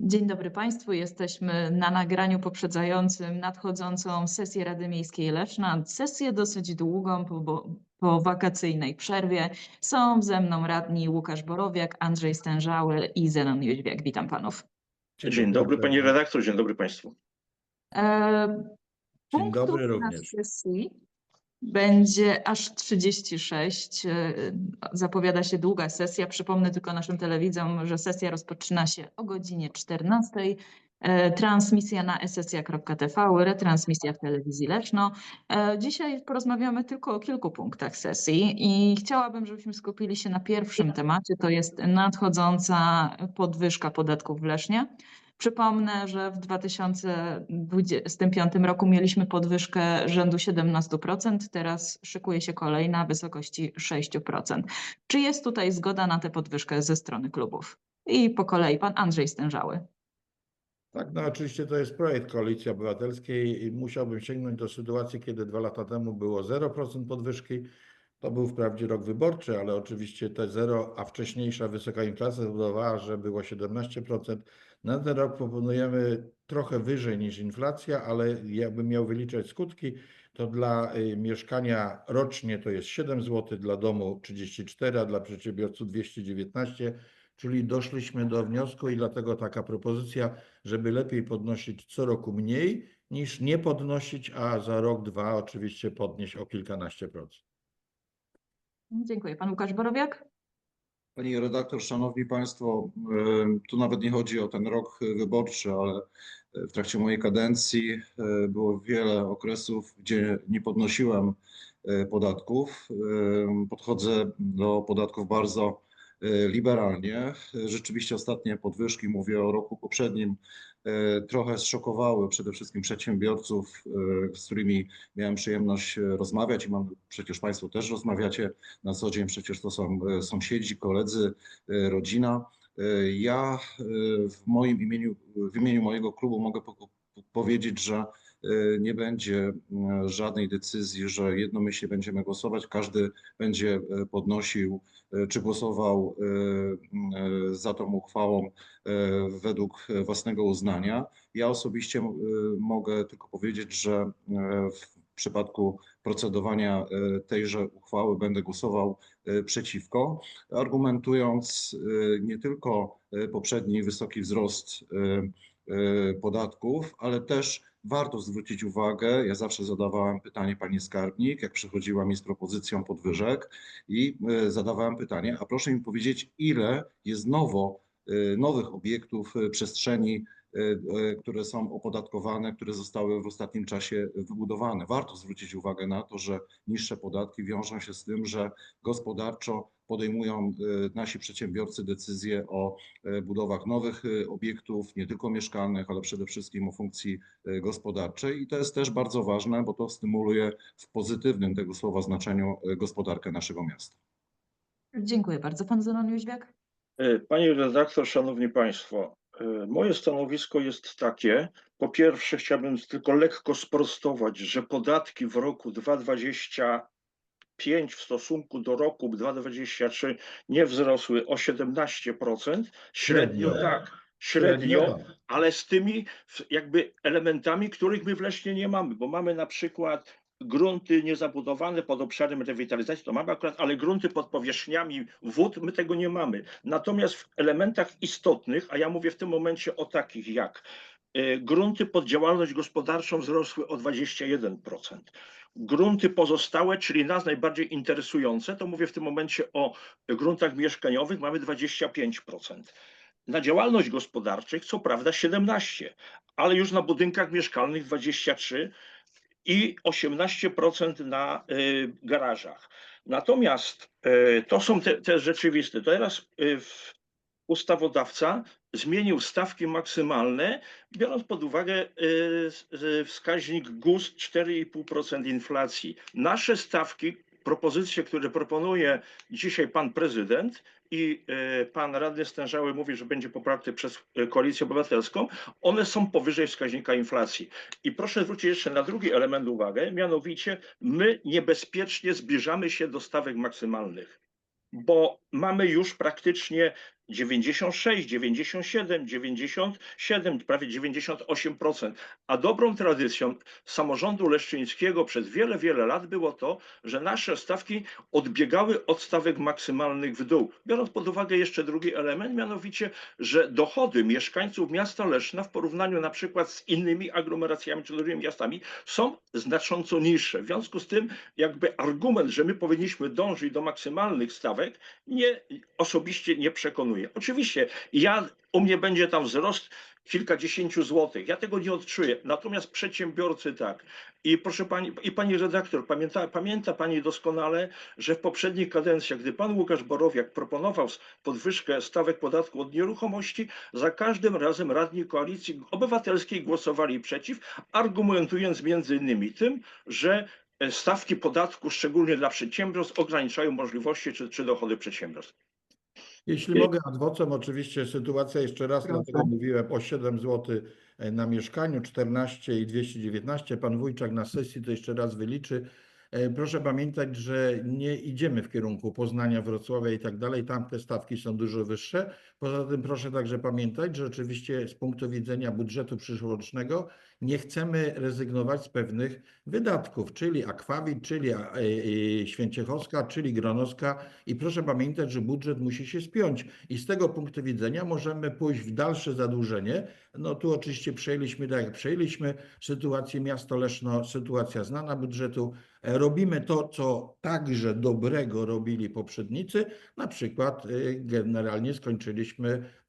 Dzień dobry Państwu. Jesteśmy na nagraniu poprzedzającym nadchodzącą sesję Rady Miejskiej Leszna. Sesję dosyć długą po, bo- po wakacyjnej przerwie. Są ze mną radni Łukasz Borowiak, Andrzej Stężały i Zenon Jóźwiak. Witam Panów. Dzień dobry pani redaktor, dzień dobry państwu. E, Dzień dobry na również. sesji będzie aż 36. E, Zapowiada się długa sesja. Przypomnę tylko naszym telewidzom, że sesja rozpoczyna się o godzinie 14. E, Transmisja na esesja.tv, retransmisja w telewizji Leszno. E, Dzisiaj porozmawiamy tylko o kilku punktach sesji i chciałabym, żebyśmy skupili się na pierwszym temacie, to jest nadchodząca podwyżka podatków w Lesznie. Przypomnę, że w 2025 roku mieliśmy podwyżkę rzędu 17%, teraz szykuje się kolejna w wysokości 6%. Czy jest tutaj zgoda na tę podwyżkę ze strony klubów? I po kolei pan Andrzej Stężały. Tak, no oczywiście to jest projekt Koalicji Obywatelskiej i musiałbym sięgnąć do sytuacji, kiedy dwa lata temu było 0% podwyżki. To był wprawdzie rok wyborczy, ale oczywiście te zero, a wcześniejsza wysoka inflacja spowodowała, że było 17%. Na ten rok proponujemy trochę wyżej niż inflacja, ale jakbym miał wyliczać skutki, to dla y, mieszkania rocznie to jest 7 zł, dla domu 34, a dla przedsiębiorców 219, czyli doszliśmy do wniosku i dlatego taka propozycja, żeby lepiej podnosić co roku mniej niż nie podnosić, a za rok, dwa oczywiście podnieść o kilkanaście procent. Dziękuję. Pan Łukasz Borowiak? Pani redaktor, szanowni państwo, tu nawet nie chodzi o ten rok wyborczy, ale w trakcie mojej kadencji e, było wiele okresów, gdzie nie podnosiłem e, podatków. Podchodzę do podatków bardzo e, liberalnie. Rzeczywiście ostatnie podwyżki, mówię o roku poprzednim, e, trochę zszokowały przede wszystkim przedsiębiorców, e, z którymi miałem przyjemność e, rozmawiać i mam, przecież Państwo też rozmawiacie na co dzień, przecież to są e, sąsiedzi, koledzy, e, rodzina. E, Ja e, w moim imieniu, w imieniu mojego klubu mogę po- powiedzieć, że e, nie będzie e, żadnej decyzji, że jednomyślnie będziemy głosować. Każdy będzie e, podnosił, e, czy głosował e, e, za tą uchwałą e, według własnego uznania. Ja osobiście e, mogę tylko powiedzieć, że e, w przypadku procedowania e, tejże uchwały będę głosował e, przeciwko, argumentując e, nie tylko e, poprzedni wysoki wzrost e, e, podatków, ale też warto zwrócić uwagę, ja zawsze zadawałem pytanie pani skarbnik, jak przychodziła mi z propozycją podwyżek i e, zadawałem pytanie, a proszę mi powiedzieć, ile jest nowo, e, nowych obiektów przestrzeni które są opodatkowane, które zostały w ostatnim czasie wybudowane. Warto zwrócić uwagę na to, że niższe podatki wiążą się z tym, że gospodarczo podejmują e, nasi przedsiębiorcy decyzje o e, budowach nowych e, obiektów, nie tylko mieszkalnych, ale przede wszystkim o funkcji gospodarczej. I to jest też bardzo ważne, bo to stymuluje w pozytywnym tego słowa znaczeniu gospodarkę naszego miasta. Dziękuję bardzo. Pan Zenon Jóźwiak? E, Pani redaktor, szanowni państwo, moje stanowisko jest takie. Po pierwsze, chciałbym tylko lekko sprostować, że podatki w roku 2025 w stosunku do roku 2023 nie wzrosły o 17%. Średnio Średnio. tak, średnio, ale z tymi jakby elementami, których my w Lesznie nie mamy, bo mamy na przykład grunty niezabudowane pod obszarem rewitalizacji, to mamy akurat, ale grunty pod powierzchniami wód, my tego nie mamy. Natomiast w elementach istotnych, a ja mówię w tym momencie o takich jak grunty pod działalność gospodarczą wzrosły o 21%. Grunty pozostałe, czyli nas najbardziej interesujące, to mówię w tym momencie o gruntach mieszkaniowych, mamy 25%. Na działalność gospodarczych co prawda 17, ale już na budynkach mieszkalnych 23 i 18% na y, garażach. Natomiast y, to są te, te rzeczywiste. Teraz ustawodawca zmienił stawki maksymalne, biorąc pod uwagę y, y, wskaźnik GUS 4,5% inflacji. Nasze stawki, propozycje, które proponuje dzisiaj pan prezydent i y, pan radny Stężały mówi, że będzie poparty przez Koalicję Obywatelską, one są powyżej wskaźnika inflacji. I proszę zwrócić jeszcze na drugi element uwagę, mianowicie my niebezpiecznie zbliżamy się do stawek maksymalnych, bo mamy już praktycznie 96, 97, 97, prawie 98%. A dobrą tradycją samorządu leszczyńskiego przez wiele, wiele lat było to, że nasze stawki odbiegały od stawek maksymalnych w dół. Biorąc pod uwagę jeszcze drugi element, mianowicie, że dochody mieszkańców miasta Leszna w porównaniu na przykład z innymi aglomeracjami czy dużymi miastami są znacząco niższe. W związku z tym jakby argument, że my powinniśmy dążyć do maksymalnych stawek, nie, osobiście nie przekonuje. Oczywiście ja, u mnie będzie tam wzrost kilkadziesięciu złotych. Ja tego nie odczuję. Natomiast przedsiębiorcy tak. I proszę pani, i pani redaktor, pamięta, pamięta pani doskonale, że w poprzednich kadencjach, gdy pan Łukasz Borowiak proponował podwyżkę stawek podatku od nieruchomości, za każdym razem radni koalicji obywatelskiej głosowali przeciw, argumentując między innymi tym, że e, stawki podatku, szczególnie dla przedsiębiorstw, ograniczają możliwości czy, czy dochody przedsiębiorstw. Jeśli mogę ad vocem, oczywiście sytuacja jeszcze raz, dlatego mówiłem o 7 zł na mieszkaniu, 14 i 219. Pan Wójczak na sesji to jeszcze raz wyliczy. E, Proszę pamiętać, że nie idziemy w kierunku Poznania, Wrocławia i tak dalej. Tam te stawki są dużo wyższe. Poza tym proszę także pamiętać, że oczywiście z punktu widzenia budżetu przyszłorocznego nie chcemy rezygnować z pewnych wydatków, czyli Akwawit, czyli e, e, Święciechowska, czyli Gronowska i proszę pamiętać, że budżet musi się spiąć i z tego punktu widzenia możemy pójść w dalsze zadłużenie. No tu oczywiście przejęliśmy, tak jak przejęliśmy sytuację miasto Leszno, sytuacja znana budżetu. E, Robimy to, co także dobrego robili poprzednicy, na przykład generalnie skończyliśmy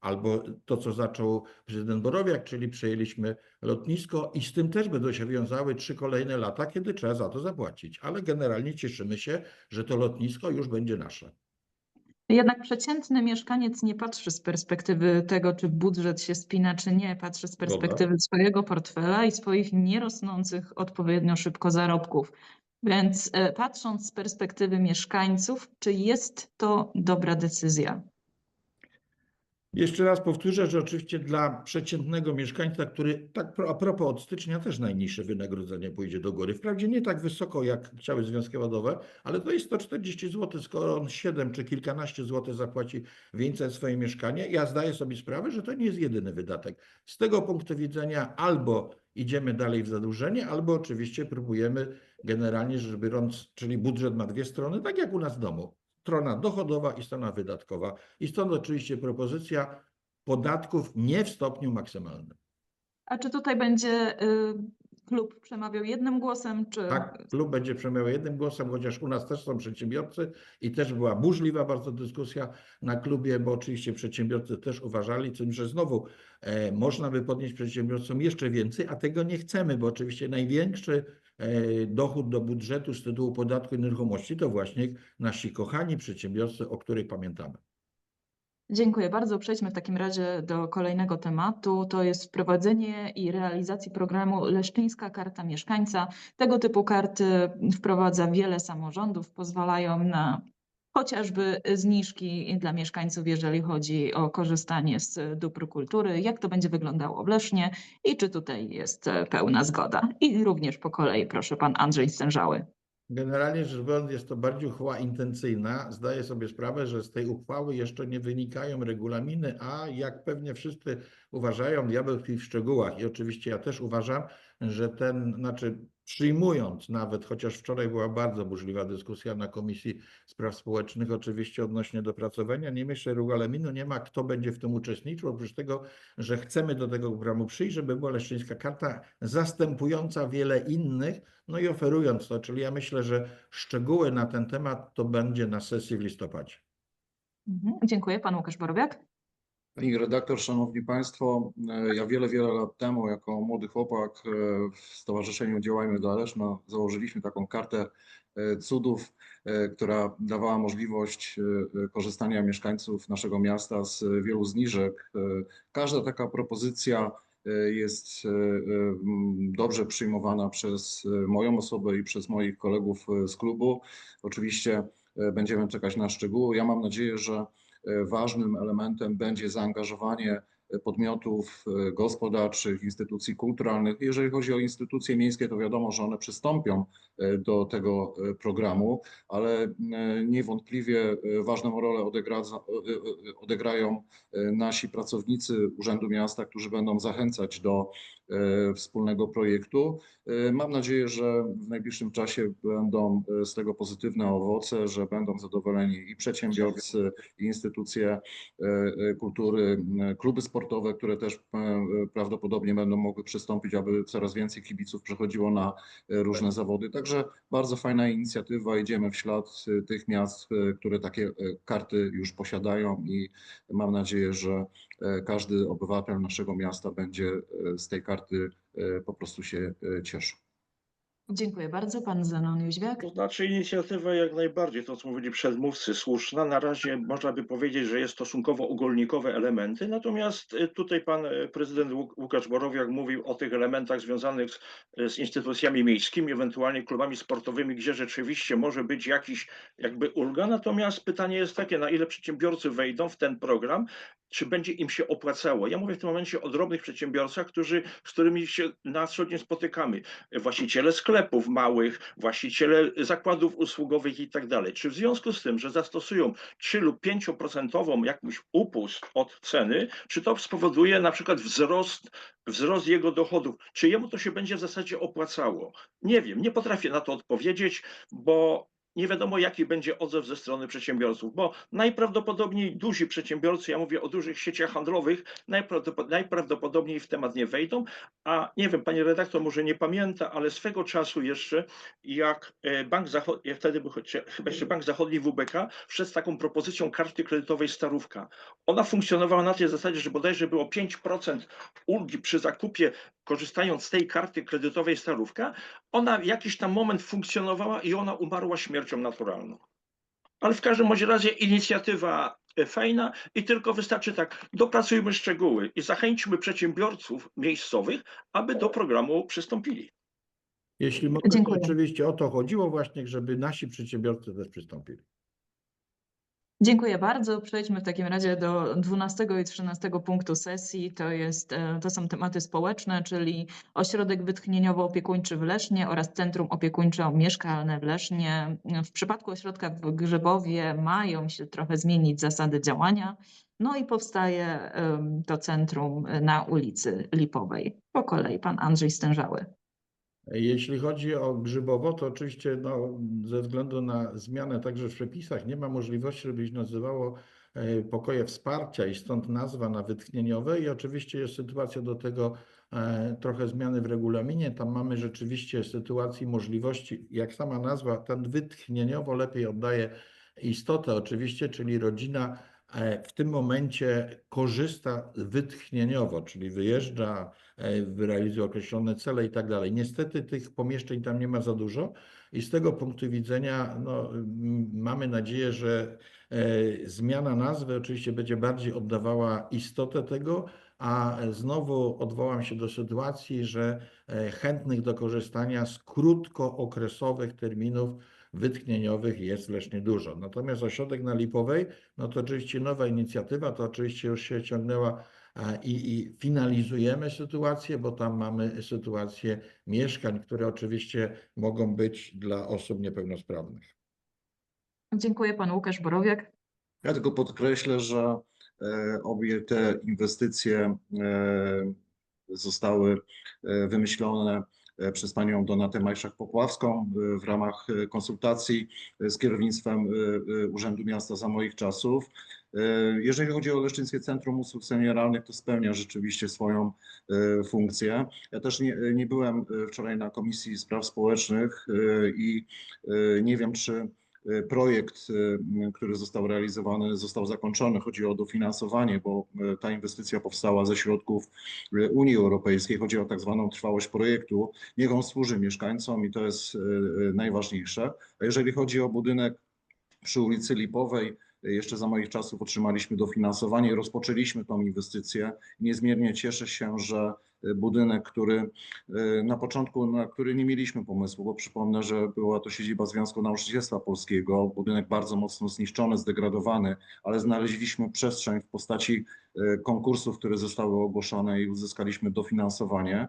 albo to, co zaczął prezydent Borowiak, czyli przejęliśmy lotnisko i z tym też będą się wiązały trzy kolejne lata, kiedy trzeba za to zapłacić. Ale generalnie cieszymy się, że to lotnisko już będzie nasze. Jednak przeciętny mieszkaniec nie patrzy z perspektywy tego, czy budżet się spina, czy nie. Patrzy z perspektywy swojego portfela i swoich nierosnących odpowiednio szybko zarobków. Więc e, patrząc z perspektywy mieszkańców, czy jest to dobra decyzja? Jeszcze raz powtórzę, że oczywiście dla przeciętnego mieszkańca, który tak a propos od stycznia też najniższe wynagrodzenie pójdzie do góry. Wprawdzie nie tak wysoko jak chciały związki zawodowe, ale to jest 140 zł, skoro on 7 czy kilkanaście złotych zapłaci więcej za swoje mieszkanie. Ja zdaję sobie sprawę, że to nie jest jedyny wydatek. Z tego punktu widzenia albo idziemy dalej w zadłużenie, albo oczywiście próbujemy generalnie rzecz biorąc, czyli budżet ma dwie strony, tak jak u nas w domu strona dochodowa i strona wydatkowa. I stąd oczywiście propozycja podatków nie w stopniu maksymalnym. A czy tutaj będzie y, klub przemawiał jednym głosem, czy Tak, klub będzie przemawiał jednym głosem, chociaż u nas też są przedsiębiorcy i też była burzliwa bardzo dyskusja na klubie, bo oczywiście przedsiębiorcy też uważali, tym, że znowu e, można by podnieść przedsiębiorcom jeszcze więcej, a tego nie chcemy, bo oczywiście największy dochód do budżetu z tytułu podatku nieruchomości to właśnie nasi kochani przedsiębiorcy, o których pamiętamy. Dziękuję bardzo. Przejdźmy w takim razie do kolejnego tematu. To jest wprowadzenie i realizacji programu Leszczyńska Karta Mieszkańca. Tego typu karty wprowadza wiele samorządów, pozwalają na chociażby zniżki dla mieszkańców, jeżeli chodzi o korzystanie z dóbr kultury. Jak to będzie wyglądało w Lesznie i czy tutaj jest pełna zgoda? I również po kolei proszę pan Andrzej Stężały. Generalnie rzecz biorąc, jest to bardziej uchwała intencyjna. Zdaję sobie sprawę, że z tej uchwały jeszcze nie wynikają regulaminy, a jak pewnie wszyscy uważają, diabeł tkwi w szczegółach. I oczywiście ja też uważam, że ten, znaczy przyjmując nawet, chociaż wczoraj była bardzo burzliwa dyskusja na Komisji Spraw Społecznych, oczywiście odnośnie dopracowania, nie myślę regulaminu, nie ma kto będzie w tym uczestniczył, oprócz tego, że chcemy do tego programu przyjść, żeby była Leszczyńska Karta zastępująca wiele innych, no i oferując to, czyli ja myślę, że szczegóły na ten temat to będzie na sesji w listopadzie. Mhm. Dziękuję. Pan Łukasz Borowiak. Pani redaktor, szanowni państwo, e, ja wiele, wiele lat temu jako młody chłopak e, w Stowarzyszeniu Działajmy dla Leszna założyliśmy taką kartę e, cudów, która dawała możliwość korzystania mieszkańców naszego miasta z wielu zniżek. Każda taka propozycja jest dobrze przyjmowana przez moją osobę i przez moich kolegów z klubu. Oczywiście będziemy czekać na szczegóły. Ja mam nadzieję, że ważnym elementem będzie zaangażowanie podmiotów e, gospodarczych, instytucji kulturalnych. Jeżeli chodzi o instytucje miejskie, to wiadomo, że one przystąpią e, do tego e, programu, ale e, niewątpliwie e, ważną rolę odegradza, e, e, odegrają e, nasi pracownicy Urzędu Miasta, którzy będą zachęcać do e, wspólnego projektu. E, Mam nadzieję, że w najbliższym czasie będą e, z tego pozytywne owoce, że będą zadowoleni i przedsiębiorcy, i instytucje e, e, kultury, kluby sportowe, które też e, e, prawdopodobnie będą mogły przystąpić, aby coraz więcej kibiców przechodziło na e, różne zawody. Także bardzo fajna inicjatywa. Idziemy w ślad e, tych miast, e, które takie e, karty już posiadają i mam nadzieję, że e, każdy obywatel naszego miasta będzie e, z tej karty e, po prostu się e, cieszył. Dziękuję bardzo. Pan Zenon Jóźwiak. To znaczy inicjatywa jak najbardziej, to co mówili przedmówcy, słuszna. Na razie można by powiedzieć, że jest stosunkowo ogólnikowe elementy, natomiast y, tutaj pan y, prezydent Łuk- Łukasz Borowiak mówił o tych elementach związanych z, z instytucjami miejskimi, ewentualnie klubami sportowymi, gdzie rzeczywiście może być jakiś jakby ulga. Natomiast pytanie jest takie, na ile przedsiębiorcy wejdą w ten program, czy będzie im się opłacało. Ja mówię w tym momencie o drobnych przedsiębiorcach, którzy, z którymi się na co dzień spotykamy. Właściciele sklepów małych, właściciele zakładów usługowych i tak dalej. Czy w związku z tym, że zastosują 3 lub 5% jakąś upust od ceny, czy to spowoduje na przykład wzrost, wzrost jego dochodów? Czy jemu to się będzie w zasadzie opłacało? Nie wiem, nie potrafię na to odpowiedzieć, bo nie wiadomo, jaki będzie odzew ze strony przedsiębiorców, bo najprawdopodobniej duzi przedsiębiorcy, ja mówię o dużych sieciach handlowych, najprawdopod- najprawdopodobniej w temat nie wejdą, a nie wiem, pani redaktor może nie pamięta, ale swego czasu jeszcze, jak e, Bank Zachodni, jak wtedy był chyba jeszcze Bank Zachodni WBK, wszedł z taką propozycją karty kredytowej Starówka. Ona funkcjonowała na tej zasadzie, że bodajże było 5% ulgi przy zakupie, korzystając z tej karty kredytowej Starówka. Ona w jakiś tam moment funkcjonowała i ona umarła śmiercią naturalną. Ale w każdym bądź razie inicjatywa e, fajna i tylko wystarczy tak, dopracujmy szczegóły i zachęćmy przedsiębiorców miejscowych, aby do programu przystąpili. Jeśli mogę, to Dziękuję. oczywiście o to chodziło właśnie, żeby nasi przedsiębiorcy też przystąpili. Dziękuję bardzo. Przejdźmy w takim razie do 12 i 13 punktu sesji. To, jest, e, to są tematy społeczne, czyli ośrodek wytchnieniowo-opiekuńczy w Lesznie oraz Centrum Opiekuńczo-Mieszkalne w Lesznie. W przypadku ośrodka w Grzybowie mają się trochę zmienić zasady działania. No i powstaje to centrum na ulicy Lipowej. Po kolei pan Andrzej Stężały. Jeśli chodzi o Grzybowo, to oczywiście no, ze względu na zmianę także w przepisach nie ma możliwości, żeby się nazywało e, pokoje wsparcia i stąd nazwa na wytchnieniowe i oczywiście jest sytuacja do tego e, trochę zmiany w regulaminie. Tam mamy rzeczywiście sytuację możliwości, jak sama nazwa, ten wytchnieniowo lepiej oddaje istotę oczywiście, czyli rodzina w tym momencie korzysta wytchnieniowo, czyli wyjeżdża, e, realizuje określone cele i tak dalej. Niestety tych pomieszczeń tam nie ma za dużo i z tego punktu widzenia no, mamy nadzieję, że e, zmiana nazwy oczywiście będzie bardziej oddawała istotę tego, a znowu odwołam się do sytuacji, że e, chętnych do korzystania z krótkookresowych terminów wytchnieniowych jest Lesznie dużo. Natomiast ośrodek na Lipowej, no to oczywiście nowa inicjatywa, to oczywiście już się ciągnęła i, i finalizujemy sytuację, bo tam mamy sytuację mieszkań, które oczywiście mogą być dla osób niepełnosprawnych. Dziękuję pan Łukasz Borowiak. Ja tylko podkreślę, że e, obie te inwestycje e, zostały e, wymyślone przez panią Donatę Majszak-Popławską e, w ramach e, konsultacji e, z kierownictwem e, e, Urzędu Miasta za moich czasów. E, Jeżeli chodzi o Leszczyńskie Centrum Usług Senioralnych, to spełnia rzeczywiście swoją e, funkcję. Ja też nie, nie byłem e, wczoraj na Komisji Spraw Społecznych e, i e, nie wiem, czy e, projekt, e, który został realizowany, został zakończony. Chodzi o dofinansowanie, bo e, ta inwestycja powstała ze środków e, Unii Europejskiej. Chodzi o tak zwaną trwałość projektu. Niech on służy mieszkańcom i to jest e, e, najważniejsze. A jeżeli chodzi o budynek przy ulicy Lipowej, e, jeszcze za moich czasów otrzymaliśmy dofinansowanie i rozpoczęliśmy tą inwestycję. Niezmiernie cieszę się, że e, budynek, który e, na początku, na który nie mieliśmy pomysłu, bo przypomnę, że była to siedziba Związku Nauczycielstwa Polskiego, budynek bardzo mocno zniszczony, zdegradowany, ale znaleźliśmy przestrzeń w postaci e, konkursów, które zostały ogłoszone i uzyskaliśmy dofinansowanie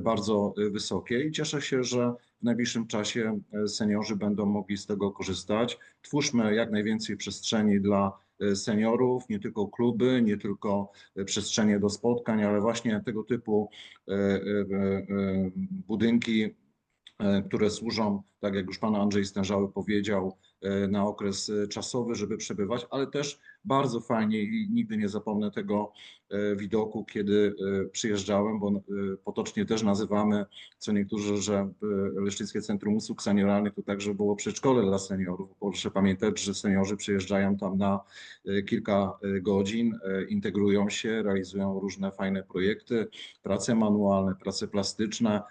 bardzo wysokie i cieszę się, że w najbliższym czasie e, seniorzy będą mogli z tego korzystać. Twórzmy jak najwięcej przestrzeni dla e, seniorów, nie tylko kluby, nie tylko e, przestrzenie do spotkań, ale właśnie tego typu budynki, które służą, tak jak już pan Andrzej Stężały powiedział, na okres czasowy, żeby przebywać, ale też bardzo fajnie i nigdy nie zapomnę tego e, widoku, kiedy e, przyjeżdżałem, bo e, potocznie też nazywamy, co niektórzy, że e, Leszczyckie Centrum Usług Senioralnych to także było przedszkole dla seniorów. Proszę pamiętać, że seniorzy przyjeżdżają tam na kilka godzin, integrują się, realizują różne fajne projekty, prace manualne, prace plastyczne.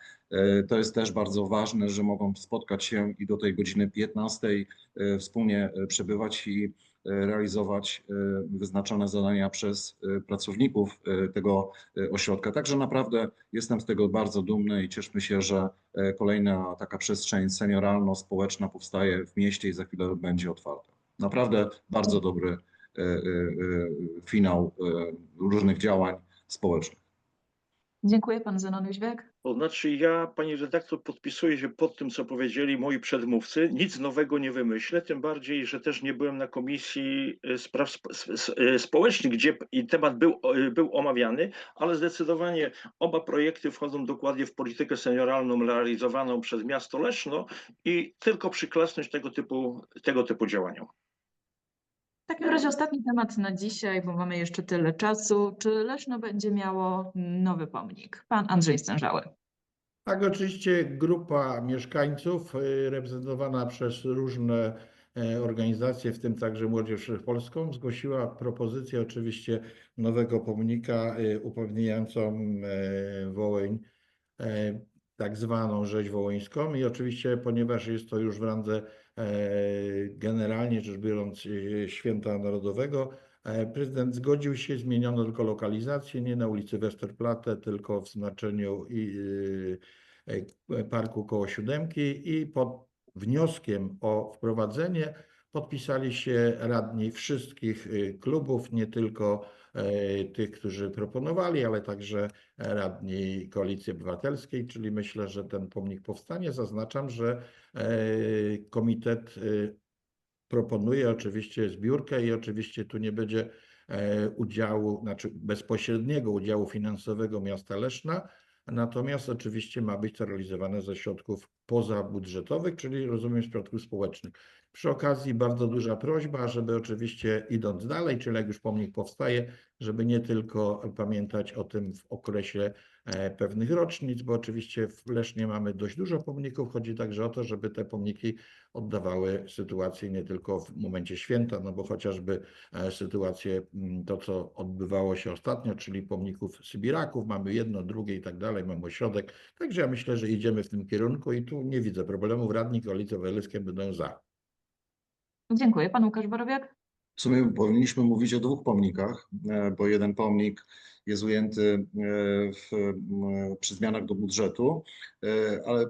To jest też bardzo ważne, że mogą spotkać się i do tej godziny 15 e, wspólnie przebywać i realizować e, wyznaczone zadania przez e, pracowników e, tego e, ośrodka. Także naprawdę jestem z tego bardzo dumny i cieszmy się, że e, kolejna taka przestrzeń senioralno-społeczna powstaje w mieście i za chwilę będzie otwarta. Naprawdę bardzo dobry e, e, e, finał e, różnych działań społecznych. Dziękuję pan Zenon Jóźwiak. To znaczy ja, pani redaktor, podpisuję się pod tym, co powiedzieli moi przedmówcy. Nic nowego nie wymyślę, tym bardziej, że też nie byłem na Komisji e, Spraw e, Społecznych, gdzie i temat był, e, był omawiany, ale zdecydowanie oba projekty wchodzą dokładnie w politykę senioralną realizowaną przez miasto Leszno i tylko przyklasnąć tego typu, tego typu działaniom. W takim razie ostatni temat na dzisiaj, bo mamy jeszcze tyle czasu. Czy Leszno będzie miało nowy pomnik? Pan Andrzej Stężały. Tak, oczywiście grupa mieszkańców y, reprezentowana przez różne e, organizacje, w tym także Młodzież Wszechpolską, zgłosiła propozycję oczywiście nowego pomnika y, upewniającą e, Wołyń, e, tak zwaną rzeź wołyńską i oczywiście, ponieważ jest to już w randze generalnie rzecz biorąc e, święta narodowego, e, prezydent zgodził się, zmieniono tylko lokalizację, nie na ulicy Westerplatte, tylko w znaczeniu e, parku koło siódemki i pod wnioskiem o wprowadzenie podpisali się radni wszystkich y, klubów, nie tylko e, tych, którzy proponowali, ale także radni Koalicji Obywatelskiej, czyli myślę, że ten pomnik powstanie. Zaznaczam, że e, komitet y, proponuje oczywiście zbiórkę i oczywiście tu nie będzie e, udziału, znaczy bezpośredniego udziału finansowego miasta Leszna, natomiast oczywiście ma być to realizowane ze środków pozabudżetowych, czyli rozumiem środków społecznych. Przy okazji bardzo duża prośba, żeby oczywiście idąc dalej, czyli jak już pomnik powstaje, żeby nie tylko pamiętać o tym w okresie e, pewnych rocznic, bo oczywiście w Lesznie mamy dość dużo pomników. Chodzi także o to, żeby te pomniki oddawały sytuację nie tylko w momencie święta, no bo chociażby e, sytuację, mm, to co odbywało się ostatnio, czyli pomników Sybiraków, mamy jedno, drugie i tak dalej, mamy ośrodek. Także ja myślę, że idziemy w tym kierunku i tu nie widzę problemów. Radni Koalicji Obywatelskiej będą za. Dziękuję. Pan Łukasz Borowiak. W sumie powinniśmy mówić o dwóch pomnikach, e, bo jeden pomnik jest ujęty e, w, m, przy zmianach do budżetu, e, ale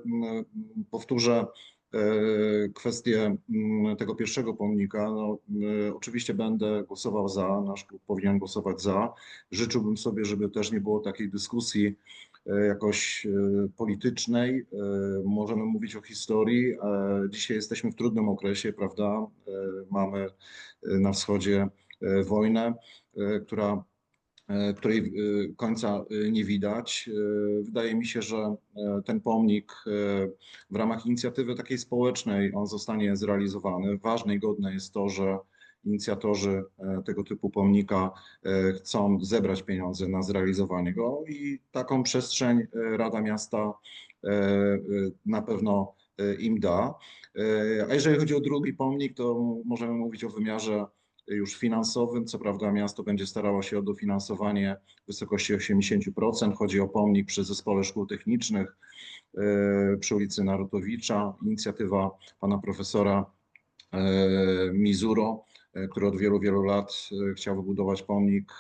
powtórzę e, kwestię tego pierwszego pomnika. No, e, oczywiście będę głosował za, nasz klub powinien głosować za. Życzyłbym sobie, żeby też nie było takiej dyskusji e, jakoś e, politycznej. E, Możemy mówić o historii. E, Dzisiaj jesteśmy w trudnym okresie, prawda? E, Mamy e, na wschodzie e, wojnę, e, która, e, której e, końca e, nie widać. E, Wydaje mi się, że e, ten pomnik e, w ramach inicjatywy takiej społecznej, on zostanie zrealizowany. Ważne i godne jest to, że inicjatorzy e, tego typu pomnika e, chcą zebrać pieniądze na zrealizowanie go i taką przestrzeń e, Rada Miasta na pewno im da. A jeżeli chodzi o drugi pomnik, to możemy mówić o wymiarze już finansowym. Co prawda miasto będzie starało się o dofinansowanie w wysokości 80%. Chodzi o pomnik przy Zespole Szkół Technicznych przy ulicy Narutowicza. Inicjatywa pana profesora Mizuro który od wielu, wielu lat e, chciał wybudować pomnik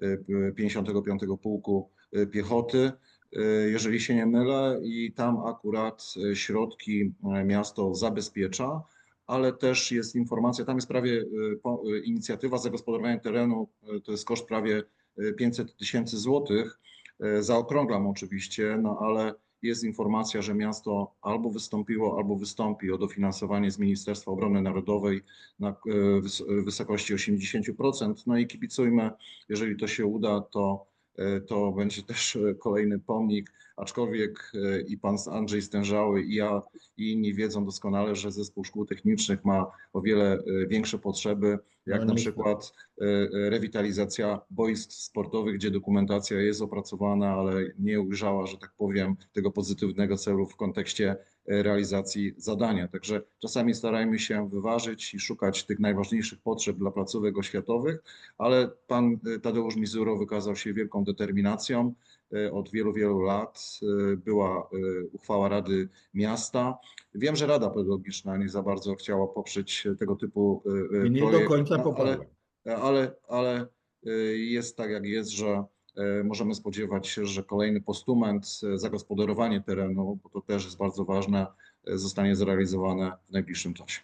e, e, 55 Pułku e, Piechoty, e, jeżeli się nie mylę, i tam akurat e, środki e, miasto zabezpiecza, ale też jest informacja, tam jest prawie e, e, inicjatywa zagospodarowania terenu, e, to jest koszt prawie e, 500 tysięcy złotych, E, Zaokrąglam oczywiście, no ale jest informacja, że miasto albo wystąpiło, albo wystąpi o dofinansowanie z Ministerstwa Obrony Narodowej na e, wys- wysokości 80%. No i kibicujmy, jeżeli to się uda, to, e, to będzie też e, kolejny pomnik, aczkolwiek e, i pan Andrzej Stężały, i ja, i inni wiedzą doskonale, że zespół szkół technicznych ma o wiele e, większe potrzeby, jak No na przykład e, rewitalizacja boisk sportowych, gdzie dokumentacja jest opracowana, ale nie ujrzała, że tak powiem, tego pozytywnego celu w kontekście realizacji zadania. Także czasami starajmy się wyważyć i szukać tych najważniejszych potrzeb dla placówek oświatowych, ale pan e, Tadeusz Mizuro wykazał się wielką determinacją. E, Od wielu, wielu lat e, była uchwała Rady Miasta. Wiem, że Rada Pedagogiczna nie za bardzo chciała poprzeć tego typu I nie projekt, do końca no, ale poparłem. ale, ale y, jest tak, jak jest, że możemy spodziewać się, że kolejny postument, y, zagospodarowanie terenu, bo to też jest bardzo ważne, y, zostanie zrealizowane w najbliższym czasie.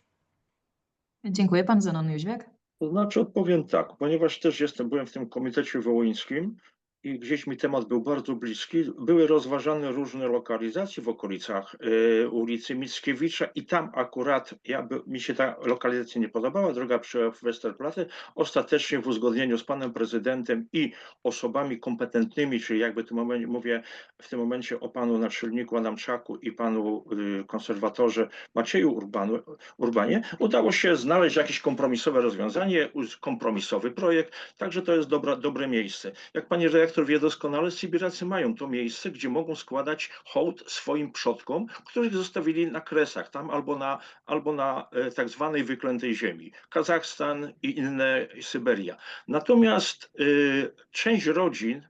Dziękuję. Pan Zenon Jóźwiak. To znaczy odpowiem tak, ponieważ też jestem, byłem w tym komitecie wołyńskim i gdzieś mi temat był bardzo bliski. Były rozważane różne lokalizacje w okolicach e, ulicy Mickiewicza i tam akurat ja by, mi się ta lokalizacja nie podobała, droga przy Westerplatte. Ostatecznie w uzgodnieniu z panem prezydentem i osobami kompetentnymi, czyli jakby w tym momencie, mówię w tym momencie o panu naczelniku Adamczaku i panu y, konserwatorze Macieju Urbanu, Urbanie, udało się znaleźć jakieś kompromisowe rozwiązanie, kompromisowy projekt, także to jest dobra, dobre miejsce. Jak pani redaktor wie doskonale, Sybiracy mają to miejsce, gdzie mogą składać hołd swoim przodkom, których zostawili na kresach tam albo na, albo na e, tak zwanej wyklętej ziemi. Kazachstan i inne Syberia. Natomiast y, część rodzin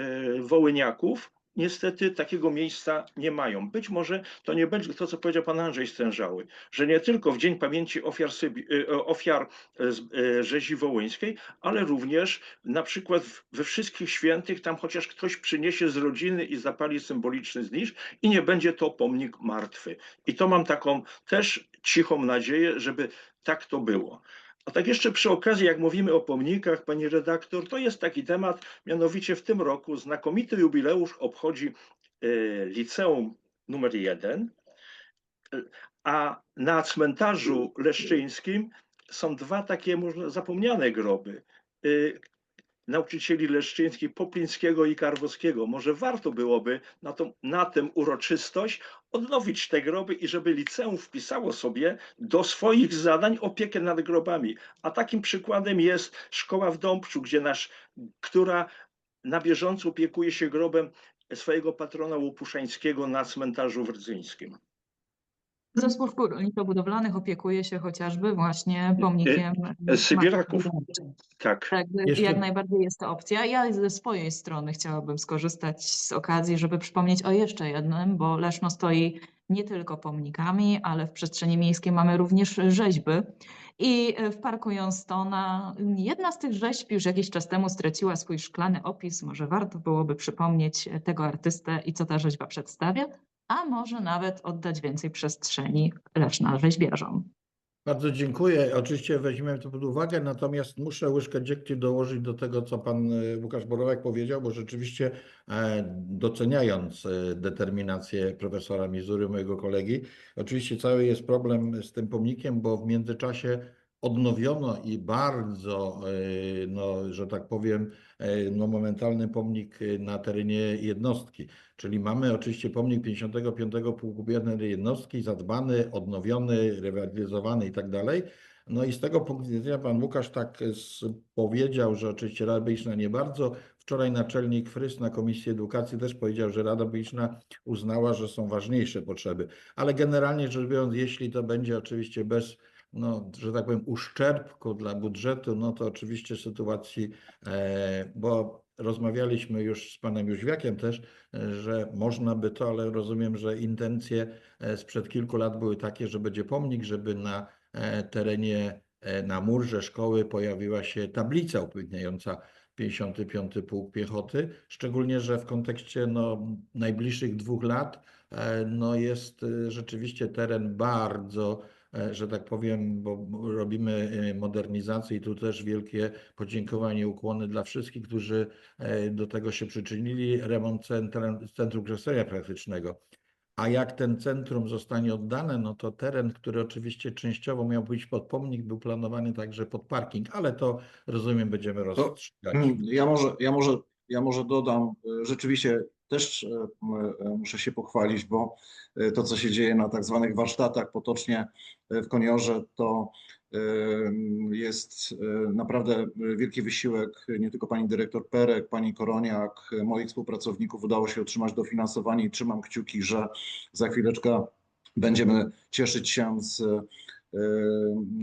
y, wołyniaków niestety takiego miejsca nie mają. Być może to nie będzie to, co powiedział pan Andrzej Stężały, że nie tylko w Dzień Pamięci Ofiar, Sybi- y, ofiar y, z- y, rzezi wołyńskiej, ale również na przykład we wszystkich świętych, tam chociaż ktoś przyniesie z rodziny i zapali symboliczny zniż i nie będzie to pomnik martwy. I to mam taką też cichą nadzieję, żeby tak to było. A tak jeszcze przy okazji, jak mówimy o pomnikach, pani redaktor, to jest taki temat, mianowicie w tym roku znakomity jubileusz obchodzi e, liceum numer jeden, e, a na cmentarzu leszczyńskim są dwa takie może zapomniane groby. Nauczycieli leszczyńskich Poplińskiego i Karwowskiego. Może warto byłoby na, tą, na tę uroczystość odnowić te groby i żeby liceum wpisało sobie do swoich zadań opiekę nad grobami. A takim przykładem jest szkoła w Dąbczu, gdzie nasz, która na bieżąco opiekuje się grobem swojego patrona Łopuszańskiego na cmentarzu w Rdzyńskim. Zespół szkół rolniczo-budowlanych opiekuje się chociażby właśnie pomnikiem e, Sybiraków. Marka Dąbczy. Tak. Tak, Jeszcze- jak najbardziej jest to opcja. Ja ze swojej strony chciałabym skorzystać z okazji, żeby przypomnieć o jeszcze jednym, bo Leszno stoi nie tylko pomnikami, ale w przestrzeni miejskiej mamy również rzeźby. I w Parku Jonstona jedna z tych rzeźb już jakiś czas temu straciła swój szklany opis. Może warto byłoby przypomnieć tego artystę i co ta rzeźba przedstawia, a może nawet oddać więcej przestrzeni Leszna rzeźbiarzom. Bardzo dziękuję. Oczywiście weźmiemy to pod uwagę, natomiast muszę łyżkę dziegciu dołożyć do tego, co pan e, Łukasz Borowek powiedział, bo rzeczywiście e, doceniając e, determinację profesora Mizury, mojego kolegi, oczywiście cały jest problem z tym pomnikiem, bo w międzyczasie odnowiono i bardzo, e, no, że tak powiem, e, no, momentalny pomnik e, na terenie jednostki. Czyli mamy oczywiście pomnik 55. Pułku Biernej Jednostki, zadbany, odnowiony, rewitalizowany i tak dalej. No i z tego punktu widzenia pan Łukasz tak powiedział, że oczywiście Rada Byliczna nie bardzo. Wczoraj naczelnik Frys na Komisji Edukacji też powiedział, że Rada Byliczna uznała, że są ważniejsze potrzeby. Ale generalnie rzecz biorąc, jeśli to będzie oczywiście bez, no, że tak powiem, uszczerbku dla budżetu, no to oczywiście sytuacji, e, bo rozmawialiśmy już z panem Jóźwiakiem też, że można by to, ale rozumiem, że intencje e, sprzed kilku lat były takie, że będzie pomnik, żeby na e, terenie na murze szkoły pojawiła się tablica upamiętniająca 55. Pułk Piechoty, szczególnie, że w kontekście no, najbliższych dwóch lat no, jest rzeczywiście teren bardzo, że tak powiem, bo robimy e, modernizację i tu też wielkie podziękowanie, ukłony dla wszystkich, którzy e, do tego się przyczynili, remont centrum, centrum praktycznego. A jak ten centrum zostanie oddane, no to teren, który oczywiście częściowo miał być pod pomnik, był planowany także pod parking, ale to rozumiem, będziemy rozstrzygać. Ja może, ja może, ja może dodam, rzeczywiście też m, y, muszę się pochwalić, bo y, to, co się dzieje na tak zwanych warsztatach potocznie w Koniorze, to jest naprawdę wielki wysiłek nie tylko pani dyrektor Perek, pani Koroniak, moich współpracowników. Udało się otrzymać dofinansowanie i trzymam kciuki, że za chwileczkę będziemy cieszyć się z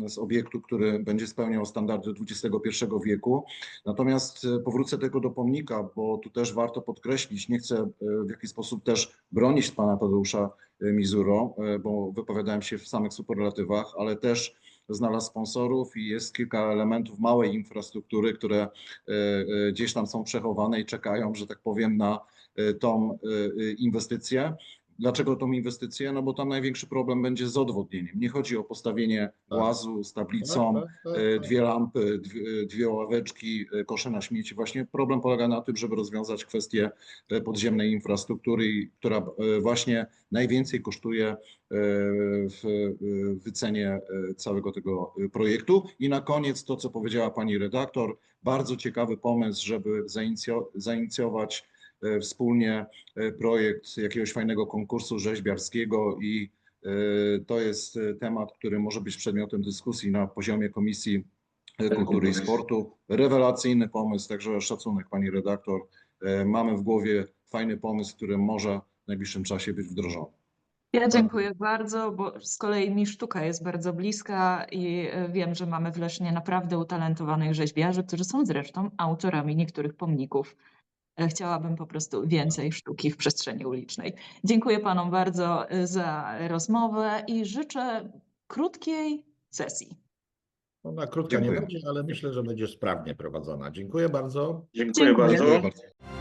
z obiektu, który będzie spełniał standardy XXI wieku. Natomiast e, powrócę tylko do pomnika, bo tu też warto podkreślić, nie chcę e, w jakiś sposób też bronić pana Tadeusza Mizuro, bo wypowiadałem się w samych superlatywach, ale też znalazł sponsorów i jest kilka elementów małej infrastruktury, które gdzieś tam są przechowane i czekają, że tak powiem, na tą inwestycję. Dlaczego tą inwestycję? No bo tam największy problem będzie z odwodnieniem. Nie chodzi o postawienie Tak. łazu z tablicą, Tak, tak, tak, e, tak. dwie lampy, dwie, dwie ławeczki, e, kosze na śmieci. Właśnie problem polega na tym, żeby rozwiązać kwestię e, podziemnej infrastruktury, która właśnie najwięcej kosztuje w wycenie całego tego projektu. I na koniec to, co powiedziała pani redaktor, bardzo ciekawy pomysł, żeby zainicjo- zainicjować wspólnie e, projekt jakiegoś fajnego konkursu rzeźbiarskiego i e, to jest e, temat, który może być przedmiotem dyskusji na poziomie Komisji e, Kultury i Sportu. Rewelacyjny pomysł, także szacunek pani redaktor. E, Mamy w głowie fajny pomysł, który może w najbliższym czasie być wdrożony. Ja dziękuję bardzo, bo z kolei mi sztuka jest bardzo bliska i e, wiem, że mamy w Lesznie naprawdę utalentowanych rzeźbiarzy, którzy są zresztą autorami niektórych pomników. E, Chciałabym po prostu więcej sztuki w przestrzeni ulicznej. Dziękuję panom bardzo e, za rozmowę i życzę krótkiej sesji. Ona krótka nie Dziękuję. będzie, ale myślę, że będzie sprawnie prowadzona. Dziękuję bardzo. Dziękuję Dziękuję. bardzo. Dziękuję bardzo.